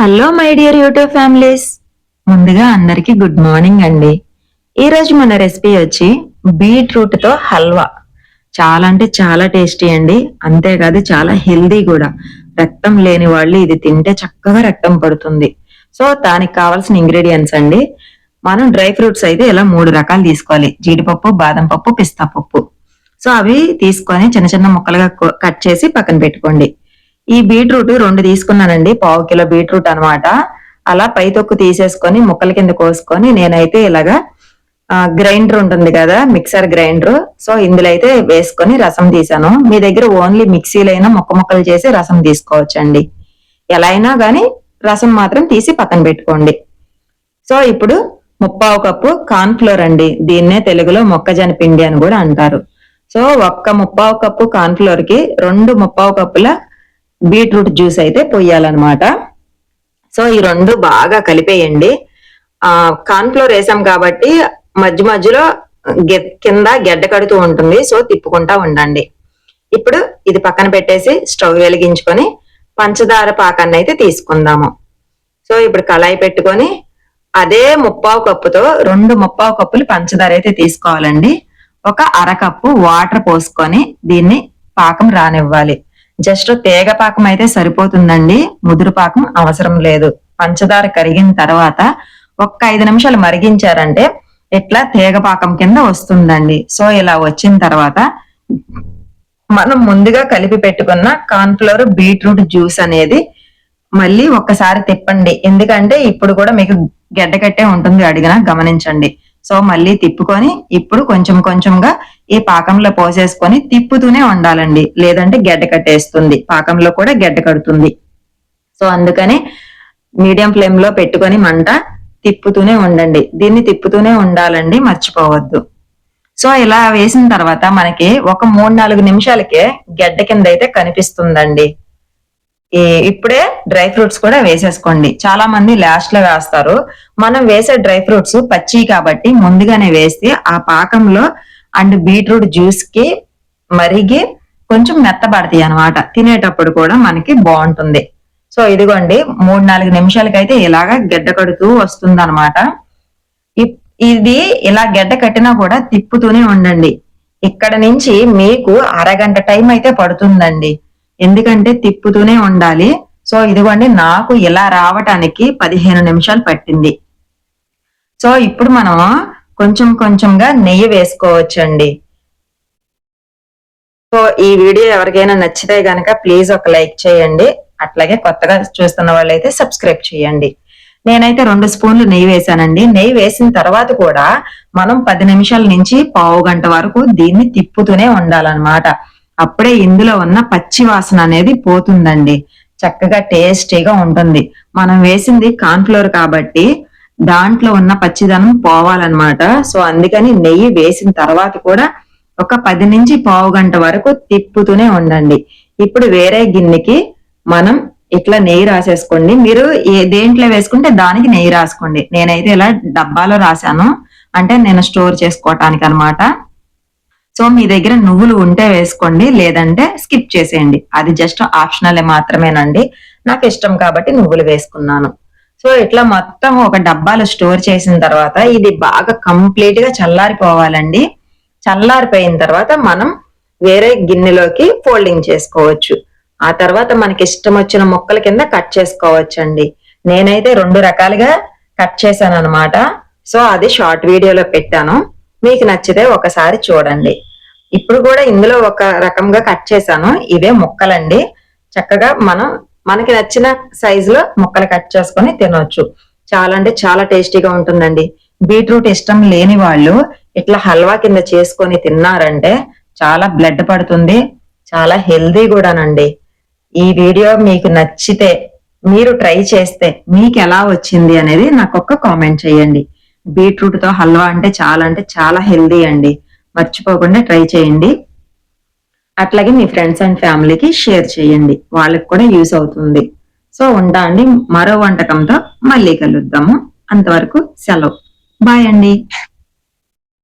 Hello my dear YouTube families ముందుగా అందరికి good morning అండి. ఈ రోజు మన రెసిపీ వచ్చి బీట్రూట్తో హల్వా. చాలా అంటే చాలా టేస్టీ అండి. అంతేకాదు చాలా హెల్దీ కూడా. రక్తం లేని వాళ్ళు ఇది తింటే చక్కగా రక్తం పడుతుంది. సో దానికి కావాల్సిన ఇంగ్రీడియంట్స్ అండి. మనం డ్రై ఫ్రూట్స్ అయితే ఇలా మూడు రకాలు తీసుకోవాలి. జీడిపప్పు బాదం పప్పు పిస్తా పప్పు. సో అవి తీసుకొని చిన్న చిన్న ముక్కలుగా కట్ చేసి పక్కన పెట్టుకోండి. ఈ బీట్రూట్ రెండు తీసుకున్నానండి పావు కిలో బీట్రూట్ అనమాట అలా పై తొక్కు తీసేసుకొని ముక్కల కింద కోసుకొని నేనైతే ఇలాగా గ్రైండర్ ఉంటుంది కదా మిక్సర్ గ్రైండర్. సో ఇందులో అయితే వేసుకొని రసం తీసాను. మీ దగ్గర ఓన్లీ మిక్సీలైనా ముక్క ముక్కలు చేసి రసం తీసుకోవచ్చండి. ఎలా అయినా కానీ రసం మాత్రం తీసి పక్కన పెట్టుకోండి. సో ఇప్పుడు ముప్పావు కప్పు కార్న్ ఫ్లోర్ అండి. దీన్నే తెలుగులో మొక్కజొన్న పిండి అని కూడా అంటారు. సో ఒక్క ముప్పావు కప్పు కార్న్ ఫ్లోర్కి రెండు ముప్పావు కప్పుల బీట్రూట్ జ్యూస్ అయితే పొయ్యాలన్నమాట. సో ఈ రెండు బాగా కలిపేయండి. ఆ ఫ్లోర్ వేసాం కాబట్టి మధ్య మధ్యలో గె- కింద గెడ్డ కడుతూ ఉంటుంది. సో తిప్పుకుంటా ఉండండి. ఇప్పుడు ఇది పక్కన పెట్టేసి స్టవ్ వెలిగించుకొని పంచదార పాకాన్ని అయితే తీసుకుందాము. సో ఇప్పుడు కళాయి పెట్టుకొని అదే ముప్పావు కప్పుతో రెండు ముప్పావు కప్పులు పంచదార అయితే తీసుకోవాలండి. ఒక అరకప్పు వాటర్ పోసుకొని దీన్ని పాకం రానివ్వాలి. జస్ట్ తేగ పాకం అయితే సరిపోతుందండి. ముదురు పాకం అవసరం లేదు. పంచదార కరిగిన తర్వాత ఒక్క ఐదు నిమిషాలు మరిగించారంటే ఇట్లా తేగ పాకం కింద వస్తుందండి. సో ఇలా వచ్చిన తర్వాత మనం ముందుగా కలిపి పెట్టుకున్న కార్న్ఫ్లోర్ బీట్రూట్ జ్యూస్ అనేది మళ్ళీ ఒక్కసారి తిప్పండి. ఎందుకంటే ఇప్పుడు కూడా మీకు గడ్డ కట్టే ఉంటుంది అడిగిన గమనించండి. సో మళ్ళీ తిప్పుకొని ఇప్పుడు కొంచెం కొంచెంగా ఈ పాకంలో పోసేసుకొని తిప్పుతూనే ఉండాలండి. లేదంటే గడ్డ కట్టేస్తుంది. పాకంలో కూడా గడ్డ కడుతుంది. సో అందుకని మీడియం ఫ్లేమ్లో పెట్టుకొని మంట తిప్పుతూనే ఉండండి. దీన్ని తిప్పుతూనే ఉండాలండి మర్చిపోవద్దు. సో ఇలా వేసిన తర్వాత మనకి ఒక మూడు నాలుగు నిమిషాలకే గడ్డ కింద అయితే కనిపిస్తుందండి. ఇప్పుడే డ్రై ఫ్రూట్స్ కూడా వేసేసుకోండి. చాలా మంది లాస్ట్లో వేస్తారు. మనం వేసే డ్రై ఫ్రూట్స్ పచ్చి కాబట్టి ముందుగానే వేస్తే ఆ పాకంలో అండ్ బీట్రూట్ జ్యూస్కి మరిగి కొంచెం మెత్తబడతాయి అన్నమాట. తినేటప్పుడు కూడా మనకి బాగుంటుంది. సో ఇదిగోండి మూడు నాలుగు నిమిషాలకైతే ఇలాగా గడ్డ కడుతూ వస్తుంది అనమాట ఇది ఇలా గడ్డ కట్టినా కూడా తిప్పుతూనే ఉండండి. ఇక్కడ నుంచి మీకు అరగంట టైం అయితే పడుతుందండి. ఎందుకంటే తిప్పుతూనే ఉండాలి. సో ఇదిగోండి నాకు ఇలా రావటానికి పదిహేను నిమిషాలు పట్టింది. సో ఇప్పుడు మనం కొంచెం కొంచెంగా నెయ్యి వేసుకోవచ్చండి. సో ఈ వీడియో ఎవరికైనా నచ్చితే గనక ప్లీజ్ ఒక లైక్ చేయండి. అట్లాగే కొత్తగా చూస్తున్న వాళ్ళైతే సబ్స్క్రైబ్ చేయండి. నేనైతే రెండు స్పూన్లు నెయ్యి వేశానండి. నెయ్యి వేసిన తర్వాత కూడా మనం పది నిమిషాల నుంచి పావు గంట వరకు దీన్ని తిప్పుతూనే ఉండాలన్నమాట. అప్పుడే ఇందులో ఉన్న పచ్చి వాసన అనేది పోతుందండి. చక్కగా టేస్టీగా ఉంటుంది. మనం వేసింది కాన్ఫ్లోర్ కాబట్టి దాంట్లో ఉన్న పచ్చిదనం పోవాలన్నమాట. సో అందుకని నెయ్యి వేసిన తర్వాత కూడా ఒక పది నుంచి పావు గంట వరకు తిప్పుతూనే ఉండండి. ఇప్పుడు వేరే గిన్నెకి మనం ఇట్లా నెయ్యి రాసేసుకోండి. మీరు ఏ దేంట్లో వేసుకుంటే దానికి నెయ్యి రాసుకోండి. నేనైతే ఇలా డబ్బాలో రాశాను. అంటే నేను స్టోర్ చేసుకోవటానికి అన్నమాట సో మీ దగ్గర నువ్వులు ఉంటే వేసుకోండి లేదంటే స్కిప్ చేసేయండి. అది జస్ట్ ఆప్షనల్ మాత్రమేనండి. నాకు ఇష్టం కాబట్టి నువ్వులు వేసుకున్నాను. సో ఇట్లా మొత్తం ఒక డబ్బాలో స్టోర్ చేసిన తర్వాత ఇది బాగా కంప్లీట్గా చల్లారిపోవాలండి. చల్లారిపోయిన తర్వాత మనం వేరే గిన్నెలోకి ఫోల్డింగ్ చేసుకోవచ్చు. ఆ తర్వాత మనకి ఇష్టం వచ్చిన ముక్కల కింద కట్ చేసుకోవచ్చండి. నేనైతే రెండు రకాలుగా కట్ చేశాను అనమాట సో అది షార్ట్ వీడియోలో పెట్టాను. మీకు నచ్చితే ఒకసారి చూడండి. ఇప్పుడు కూడా ఇందులో ఒక రకంగా కట్ చేశాను. ఇవే ముక్కలండి. చక్కగా మనం మనకి నచ్చిన సైజులో ముక్కలు కట్ చేసుకొని తినవచ్చు చాలా అంటే చాలా టేస్టీగా ఉంటుందండి. బీట్రూట్ ఇష్టం లేని వాళ్ళు ఇట్లా హల్వా కింద చేసుకొని తిన్నారంటే చాలా బ్లడ్ పడుతుంది. చాలా హెల్దీ కూడానండి. ఈ వీడియో మీకు నచ్చితే మీరు ట్రై చేస్తే మీకు ఎలా వచ్చింది అనేది నాకు ఒక్క కామెంట్ చేయండి. బీట్రూట్తో హల్వా అంటే చాలా అంటే చాలా హెల్దీ అండి. మర్చిపోకుండా ట్రై చేయండి. అట్లాగే మీ ఫ్రెండ్స్ అండ్ ఫ్యామిలీకి షేర్ చేయండి. వాళ్ళకి కూడా యూస్ అవుతుంది. సో ఉంటా అండి. మరో వంటకంతో మళ్ళీ కలుద్దాము. అంతవరకు సెలవు. బాయ్ అండి.